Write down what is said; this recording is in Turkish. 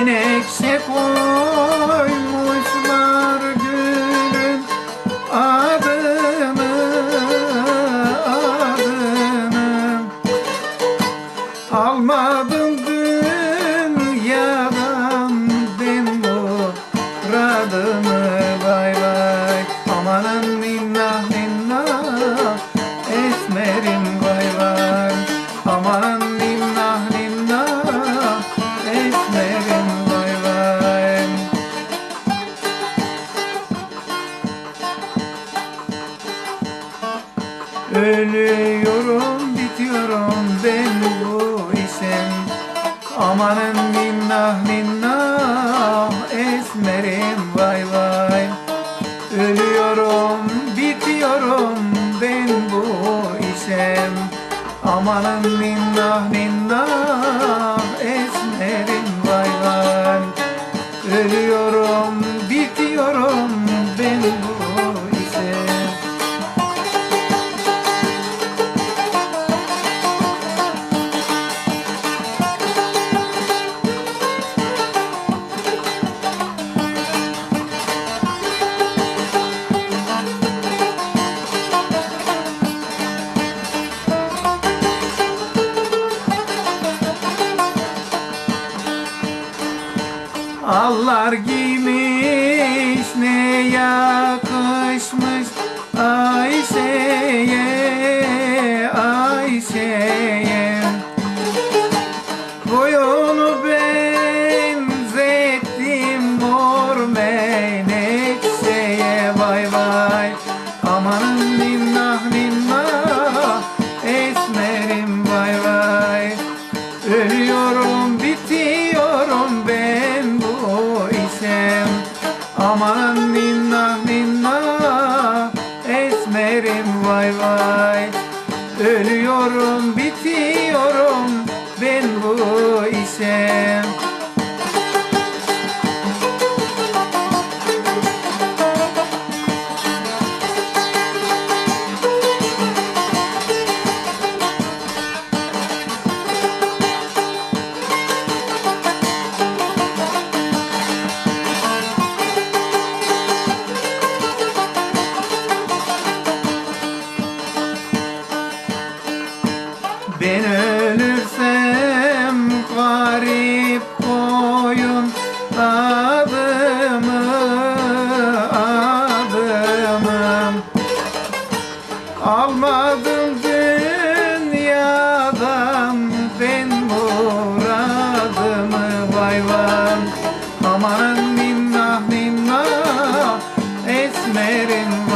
Menekşe koymuşlar Ölüyorum bitiyorum ben bu işim Amanın minnah minnah esmerim vay vay. Ölüyorum bitiyorum ben bu işim Amanın minnah minnah Allar giymiş ne yakışmış. Ayşe'ye Ayşe'ye. Boyunu benzettim mor menekşeye. Vay vay Amanın esmerim vay vay. Ölüyorum bitiyorum. Ben bu işim garip koyun adımı adımı. Almadım dünyadan ben muradımı vay vay. Aman ninnah ninnah esmerim